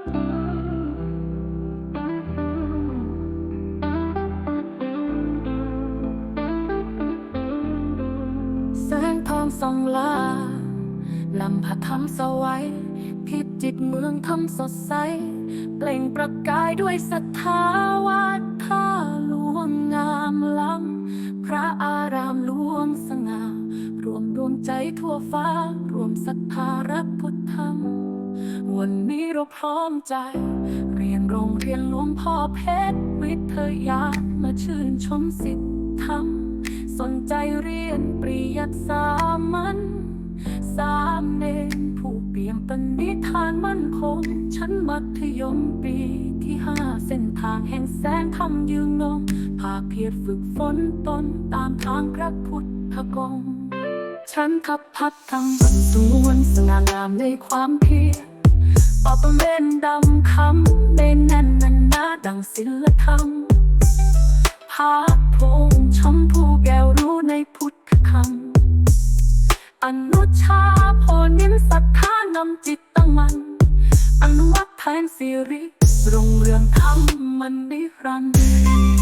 แสงทองส่องลานำพาทำสวัยพิจิตเมืองทำสดใส เปล่งประกายด้วยศรัทธาวัดท่าหลวงงามล้ำ พระอารามหลวงสง่า รวมดวงใจทั่วฟ้า รวมศรัทธารับพุทธธรรม วันนี้เราพร้อมใจ เรียนโรงเรียนหลวงพ่อเพชรวิทยามาชื่นชมสิทธิธรรม สนใจเรียนปริยัติสามัญสามเณรผู้เปี่ยมปณิธานมั่นคง ชั้นมัธยมปีที่ห้าเส้นทางแห่งแสงธรรมยืนงงภาคเพียรฝึกฝนตนตามทางพระพุทธกงฉันขับพัดทำบรรสวนสง่างามในความเพียร อบต้องเล่นดำคำไม่แน่นนันนาดังศิลธรรมภาคพงชมพูแก้วรู้ในพุทธคำอนุชาโพนิมศรัทธานำจิตตั้งมันอนุวัตแทนสิริรุ่งเรืองธรรมมันนิรันดร์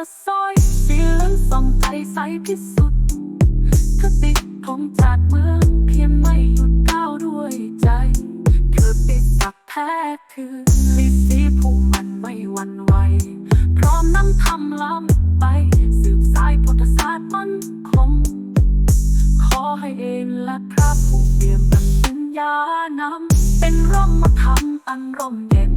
สะซอยสีเหลืองส่องใจใสพิสุทธิ์คติของจากเมืองเพียงไม่หยุดก้าวด้วยใจเธอปิดสักแท้คือลิสีผู้มันไม่หวั่นไหวพร้อมนำทำล้ำไป สืบสายพุทธศาสตร์มันคงขอให้เองและพระผู้เปี่ยมปัญญานำเป็นร่มธรรมอันร่มเย็น